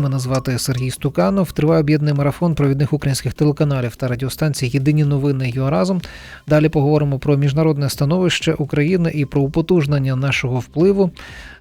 Мене звати Сергій Стуканов. Триває об'єднаний марафон провідних українських телеканалів та радіостанцій Єдині новини «ЮА разом. Далі поговоримо про міжнародне становище України і про употужнення нашого впливу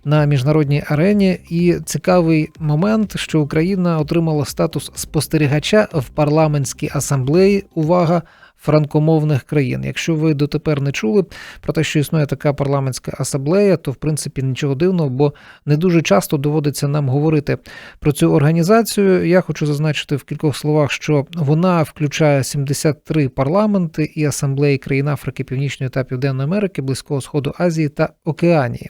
на міжнародній арені. І цікавий момент, що Україна отримала статус спостерігача в парламентській асамблеї. Увага! Франкомовних країн. Якщо ви дотепер не чули про те, що існує така парламентська асамблея, то в принципі нічого дивного, бо не дуже часто доводиться нам говорити про цю організацію. Я хочу зазначити в кількох словах, що вона включає 73 парламенти і асамблеї країн Африки, Північної та Південної Америки, Близького Сходу Азії та Океанії.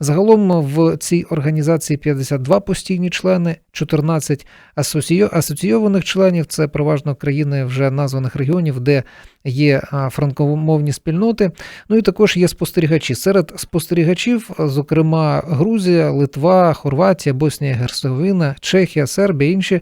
Загалом в цій організації 52 постійні члени, 14 асоційованих членів. Це переважно країни вже названих регіонів, де є франкомовні спільноти. Ну і також є спостерігачі. Серед спостерігачів, зокрема, Грузія, Литва, Хорватія, Боснія, Герцеговина, Чехія, Сербія, інші.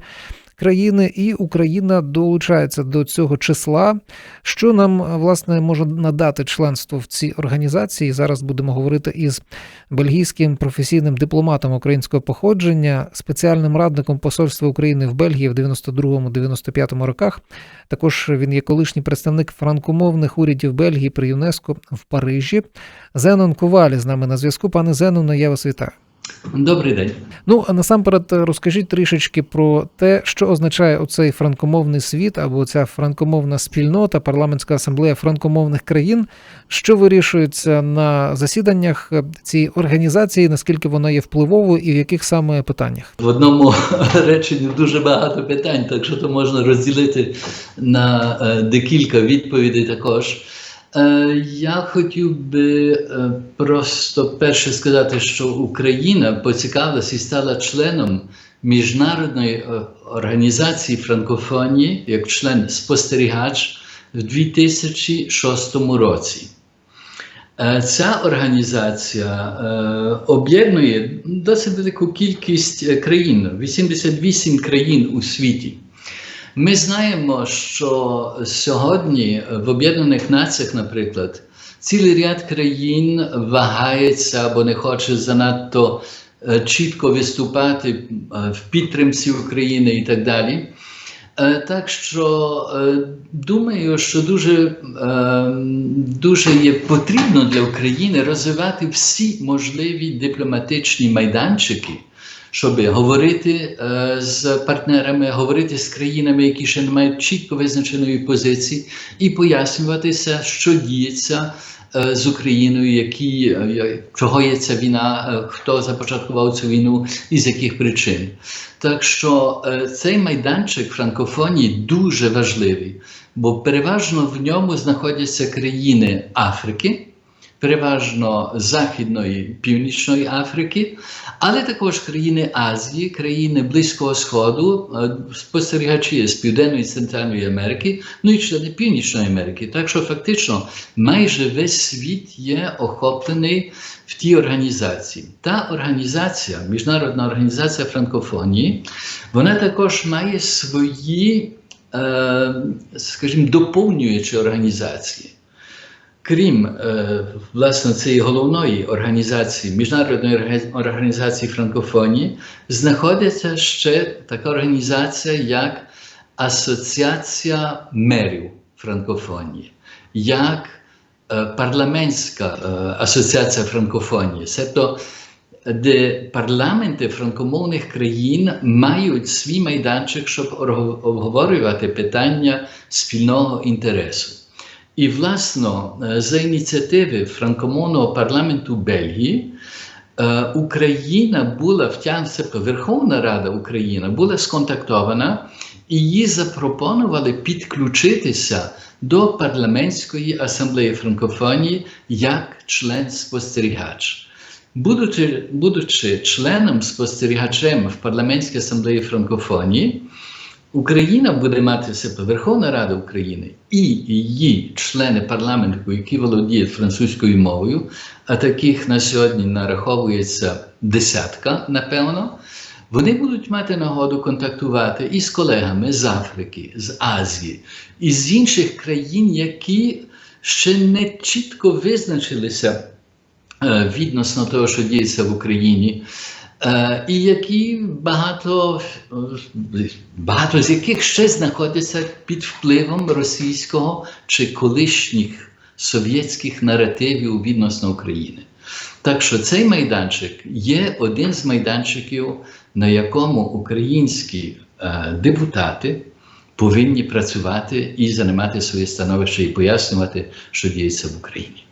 Країни і Україна долучається до цього числа, що нам власне може надати членство в цій організації. Зараз будемо говорити із бельгійським професійним дипломатом українського походження, спеціальним радником посольства України в Бельгії в 92-95 роках. Також він є колишній представник франкомовних урядів Бельгії при ЮНЕСКО в Парижі. Зенон Ковалі з нами на зв'язку. Пане Зеноне, я вас вітаю. Добрий день. Ну, а насамперед розкажіть трішечки про те, що означає оцей франкомовний світ або ця франкомовна спільнота, парламентська асамблея франкомовних країн, що вирішується на засіданнях цієї організації, наскільки вона є впливовою і в яких саме питаннях? В одному реченні дуже багато питань, так що то можна розділити на е, декілька відповідей також. Е, Я хотів би е, просто перше сказати, що Україна поцікавилася і стала членом міжнародної е, організації франкофонії як член спостерігач в 2006 році. Ця організація об'єднує досить велику кількість країн, 88 країн у світі. Ми знаємо, що сьогодні в Об'єднаних Націях, наприклад, цілий ряд країн вагається або не хоче занадто е, чітко виступати е, в підтримці України і так далі. Е, Так що думаю, що дуже, дуже є потрібно для України розвивати всі можливі дипломатичні майданчики, щоб говорити е, з партнерами, говорити з країнами, які ще не мають чітко визначеної позиції, і пояснюватися, що діється е, з Україною, які, е, чого є ця війна, хто започаткував цю війну і з яких причин. Так що цей майданчик франкофонії дуже важливий, бо переважно в ньому знаходяться країни Африки, переважно Західної Північної Африки, але також країни Азії, країни Близького Сходу, е, спостерігачі з Південної Центральної Америки, ну і члени Північної Америки. Так що фактично майже весь світ є охоплений в тій організації. Та організація, Міжнародна організація франкофонії, вона також має свої, е, скажімо, доповнюючі організації. Крім е, власне цієї головної організації, Міжнародної організації франкофонії, знаходиться ще така організація, як Асоціація мерів франкофонії, як е, парламентська е, асоціація франкофонії, тобто де парламенти франкомовних країн мають свій майданчик, щоб обговорювати питання спільного інтересу. І, власно, е, за ініціативи франкомовного парламенту Бельгії, е, Україна була втягнута, Верховна Рада України була сконтактована і їй запропонували підключитися до парламентської асамблеї франкофонії як член-спостерігач. Будучи, будучи членом спостерігачем в парламентській асамблеї франкофонії, Україна буде мати себе Верховна Рада України і її члени парламенту, які володіють французькою мовою, а таких на сьогодні нараховується десятка, напевно. Вони будуть мати нагоду контактувати із колегами з Африки, з Азії і з інших країн, які ще не чітко визначилися е, відносно того, що діється в Україні. Е, і які багато, багато з яких ще знаходяться під впливом російського чи колишніх совєтських наративів відносно України. Так що цей майданчик є один з майданчиків, на якому українські е, депутати повинні працювати і займати своє становище і пояснювати, що діється в Україні.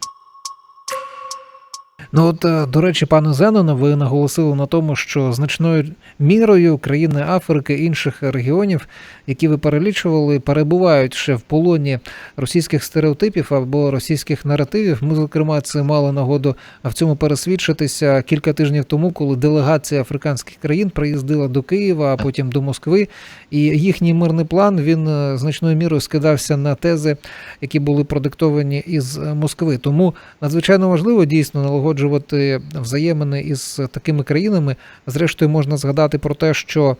Ну от, е, до речі, пане Зеноне, ви наголосили на тому, що значною мірою країни Африки інших регіонів, які ви перелічували, перебувають ще в полоні російських стереотипів або російських наративів. Ми, зокрема, це мали нагоду в цьому пересвідчитися кілька тижнів тому, коли делегація африканських країн приїздила до Києва, а потім до Москви. І їхній мирний план він е, значною мірою скидався на тези, які були продиктовані із е, Москви. Тому надзвичайно важливо дійсно налагоджувати взаємини із такими країнами. Зрештою, можна згадати про те, що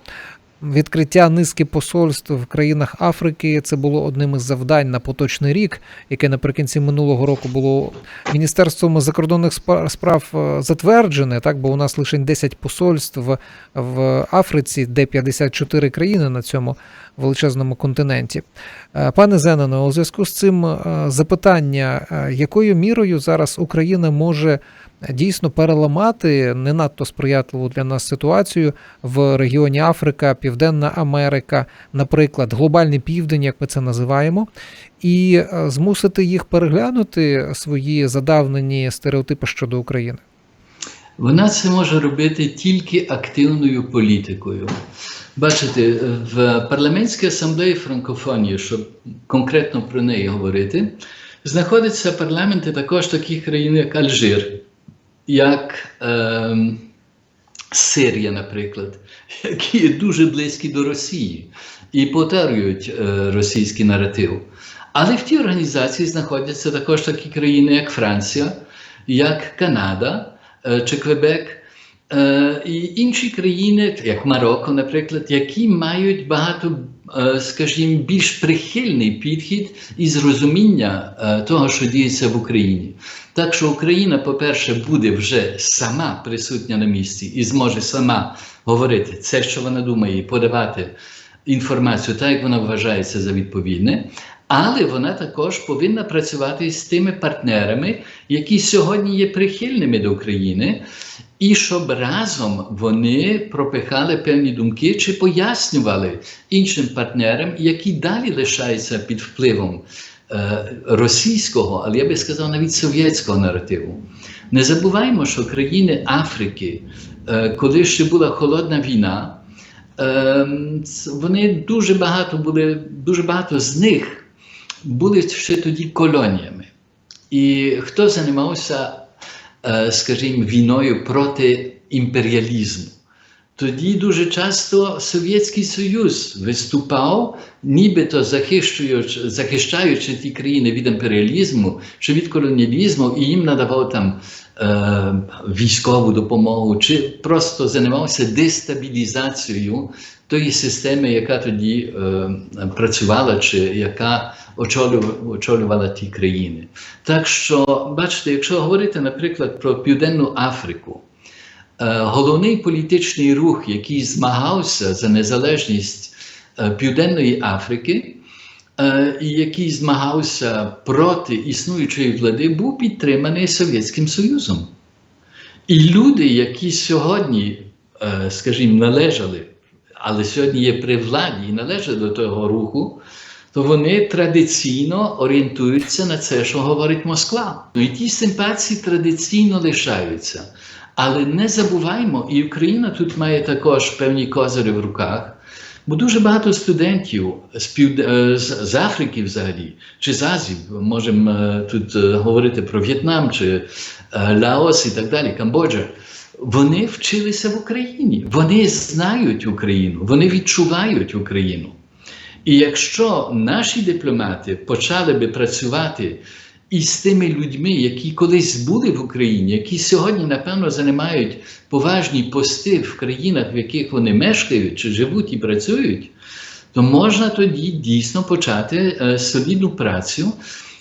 відкриття низки посольств в країнах Африки це було одним із завдань на поточний рік, яке наприкінці минулого року було міністерством закордонних справ е, затверджене. Так, бо у нас лише 10 посольств в Африці, де 54 країни на цьому величезному континенті. Е, Пане Зеноне, у зв'язку з цим е, запитання, якою мірою зараз Україна може дійсно переламати не надто сприятливу для нас ситуацію в регіоні Африка, Південна Америка, наприклад, глобальний південь, як ми це називаємо, і е, змусити їх переглянути свої задавнені стереотипи щодо України. Вона це може робити тільки активною політикою. Бачите, в парламентській асамблеї франкофонії, щоб конкретно про неї говорити, знаходяться парламенти також таких країн, як Алжир, як ем, Сирія, наприклад, які є дуже близькі до Росії і повторюють е, російський наратив. Але в тій організації знаходяться також такі країни, як Франція, як Канада е, чи Квебек, е, і інші країни, як Марокко, наприклад, які мають багато, е, скажімо, більш прихильний підхід і зрозуміння е, того, що діється в Україні. Так що Україна, по-перше, буде вже сама присутня на місці і зможе сама говорити це, що вона думає, і подавати інформацію так, як вона вважається за відповідне. Але вона також повинна працювати з тими партнерами, які сьогодні є прихильними до України, і щоб разом вони пропихали певні думки чи пояснювали іншим партнерам, які далі лишаються під впливом е, російського, але я би сказав навіть совєтського наративу. Не забуваймо, що країни Африки, е, коли ще була холодна війна, вони дуже багато були, дуже багато з них були ще тоді колоніями. І хто займався, е, скажімо, війною проти імперіалізму? Тоді дуже часто Совєтський Союз виступав, нібито захищуючи, захищаючи ті країни від імперіалізму чи від колоніалізму, і їм надавав там е, військову допомогу, чи просто займався дестабілізацією тої системи, яка тоді е, працювала, чи яка очолювала, очолювала ті країни. Так що, бачите, якщо говорити, наприклад, про Південну Африку. Е, Головний політичний рух, який змагався за незалежність е, Південної Африки, е, і який змагався проти існуючої влади, був підтриманий Совєтським Союзом. І люди, які сьогодні, скажімо, належали, але сьогодні є при владі і належать до того руху, то вони традиційно орієнтуються на це, що говорить Москва. Ну і ті симпатії традиційно лишаються. Але не забуваймо, і Україна тут має також певні козири в руках, бо дуже багато студентів з, пів... е, з, Африки взагалі, чи з Азії, можемо е, тут е, говорити про В'єтнам, чи Лаос і так далі, Камбоджа. Вони вчилися в Україні, вони знають Україну, вони відчувають Україну. І якщо наші дипломати почали би працювати із тими людьми, які колись були в Україні, які сьогодні, напевно, займають поважні пости в країнах, в яких вони мешкають, чи живуть і працюють, то можна тоді дійсно почати е, солідну працю,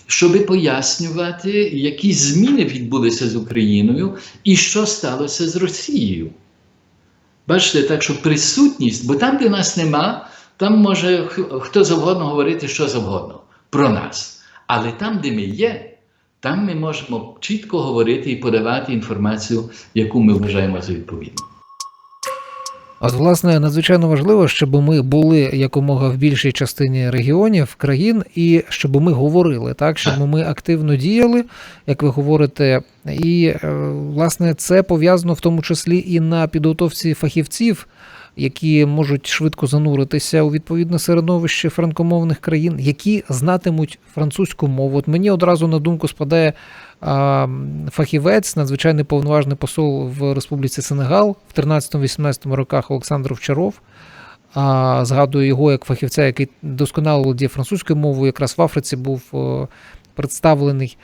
щоб пояснювати, які зміни відбулися з Україною і що сталося з Росією. Бачите, так що присутність, бо там, де нас нема, там може хто завгодно говорити що завгодно про нас. Але там, де ми є, там ми можемо чітко говорити і подавати інформацію, яку ми вважаємо за відповідну. От, власне, надзвичайно важливо, щоб ми були якомога в більшій частині регіонів, країн, і щоб ми говорили, так щоб ми активно діяли, як ви говорите. І е, власне це пов'язано в тому числі і на підготовці фахівців, які можуть швидко зануритися у відповідне середовище франкомовних країн, які знатимуть французьку мову. От мені одразу на думку спадає а, фахівець, надзвичайний повноважний посол в Республіці Сенегал в 13-18 роках Олександр Овчаров. А, згадую його як фахівця, який досконало володіє французькою мовою, якраз в Африці був представлений.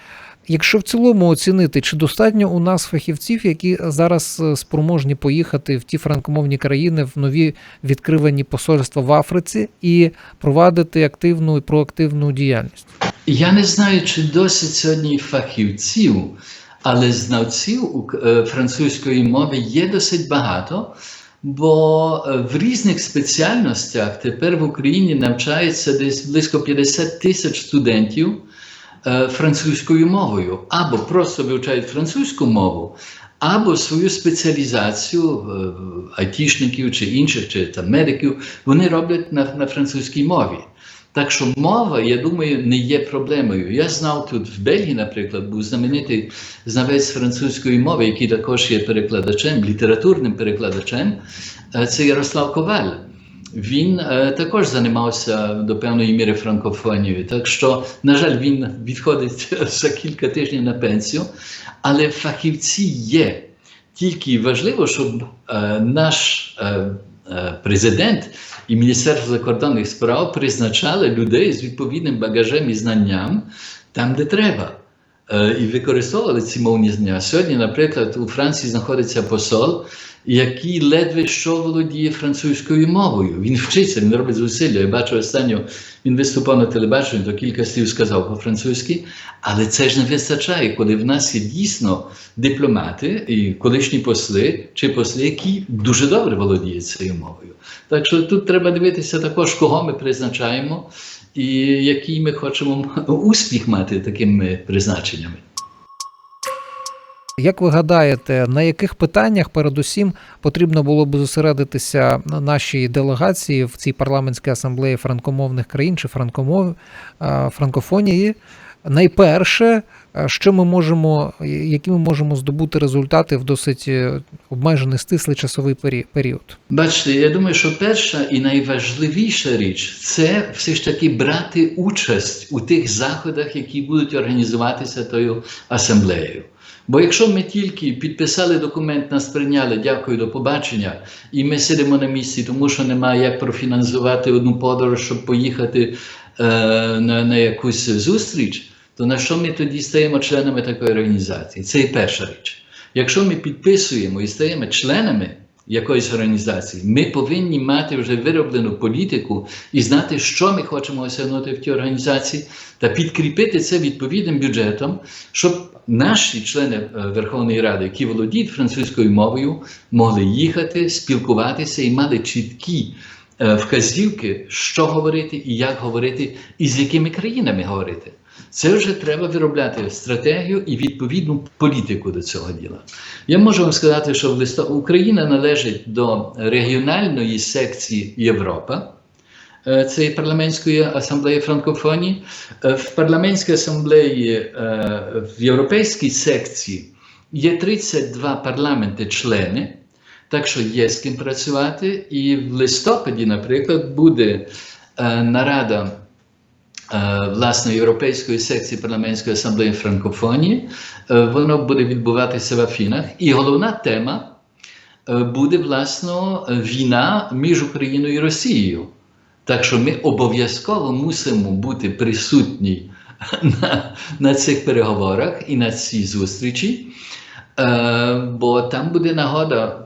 Якщо в цілому оцінити, чи достатньо у нас фахівців, які зараз е, спроможні поїхати в ті франкомовні країни в нові відкривані посольства в Африці і провадити активну і проактивну діяльність? Я не знаю, чи досить сьогодні фахівців, але знавців е, французької мови є досить багато, бо е, в різних спеціальностях тепер в Україні навчається десь близько 50 тисяч студентів французькою мовою, або просто вивчають французьку мову, або свою спеціалізацію е, айтішників чи інших, чи там медиків, вони роблять на, на французькій мові. Так що мова, я думаю, не є проблемою. Я знав тут в Бельгії, наприклад, був знаменитий знавець французької мови, який також є перекладачем, літературним перекладачем. Е, Це Ярослав Коваль. Він е, також займався до певної міри франкофонією. Так що, на жаль, він відходить за кілька тижнів на пенсію, але фахівці є. Тільки важливо, щоб е, наш е, президент і Міністерство закордонних справ призначали людей з відповідним багажем і знанням там, де треба. Е, І використовували ці мовні знання. Сьогодні, наприклад, у Франції знаходиться посол, який ледве що володіє французькою мовою. Він вчиться, він робить зусилля. Я бачу останньо, він виступав на телебаченні, то кілька слів сказав по-французьки, але це ж не вистачає, коли в нас є дійсно дипломати і колишні посли чи посли, які дуже добре володіють цією мовою. Так що тут треба дивитися також, кого ми призначаємо і який ми хочемо успіх мати такими призначеннями. Як ви гадаєте, на яких питаннях передусім потрібно було б зосередитися на нашій делегації в цій парламентській асамблеї франкомовних країн чи франкомов, франкофонії? Найперше, що ми можемо, які ми можемо здобути результати в досить е, обмежений стислий часовий період? Бачите, я думаю, що перша і найважливіша річ це все ж таки брати участь у тих заходах, які будуть організуватися тою асамблеєю. Бо якщо ми тільки підписали документ, нас прийняли, дякую, до побачення, і ми сидимо на місці, тому що немає як профінансувати одну подорож, щоб поїхати е, на, на якусь зустріч, то на що ми тоді стаємо членами такої організації? Це і перша річ. Якщо ми підписуємо і стаємо членами якоїсь організації, ми повинні мати вже вироблену політику і знати, що ми хочемо осягнути в тій організації, та підкріпити це відповідним бюджетом, щоб наші члени е, Верховної Ради, які володіють французькою мовою, могли їхати, спілкуватися і мали чіткі е, вказівки, що говорити і як говорити, і з якими країнами говорити. Це вже треба виробляти стратегію і відповідну політику до цього діла. Я можу вам сказати, що. Україна належить до регіональної секції Європа. е, Цієї парламентської асамблеї франкофонії. Е, В парламентській асамблеї е, в європейській секції є 32 парламенти-члени, так що є з ким працювати. І в листопаді, наприклад, буде нарада е, власне Європейської секції парламентської асамблеї франкофонії. Е, Воно буде відбуватися в Афінах. І головна тема е, буде власно війна між Україною і Росією. Так що ми обов'язково мусимо бути присутні на, на цих переговорах і на цій зустрічі, бо там буде нагода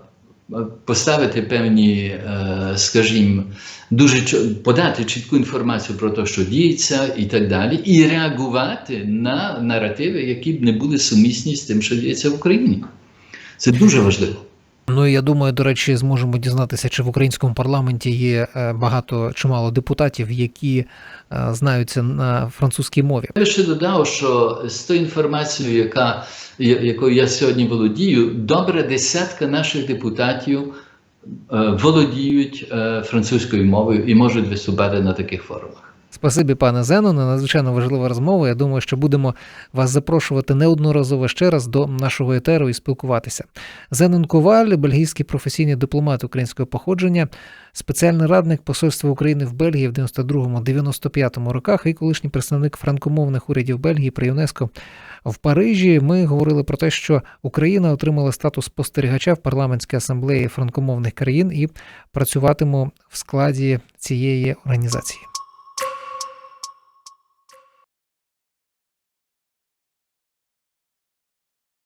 поставити певні, е, скажімо, дуже подати чітку інформацію про те, що діється, і так далі, і реагувати на наративи, які б не були сумісні з тим, що діється в Україні. Це дуже важливо. Ну і я думаю, до речі, зможемо дізнатися, чи в українському парламенті є е, багато чимало депутатів, які е, знаються на французькій мові. Я ще додав, що з тою інформацією, яка, якою я сьогодні володію, добре десятка наших депутатів е, володіють французькою мовою і можуть виступати на таких форумах. Спасибі, пане Зеноне, надзвичайно важлива розмова. Я думаю, що будемо вас запрошувати неодноразово ще раз до нашого етеру і спілкуватися. Зенон Коваль, бельгійський професійний дипломат українського походження, спеціальний радник Посольства України в Бельгії в 92-95 роках і колишній представник франкомовних урядів Бельгії при ЮНЕСКО в Парижі. Ми говорили про те, що Україна отримала статус спостерігача в парламентській асамблеї франкомовних країн і працюватиме в складі цієї організації.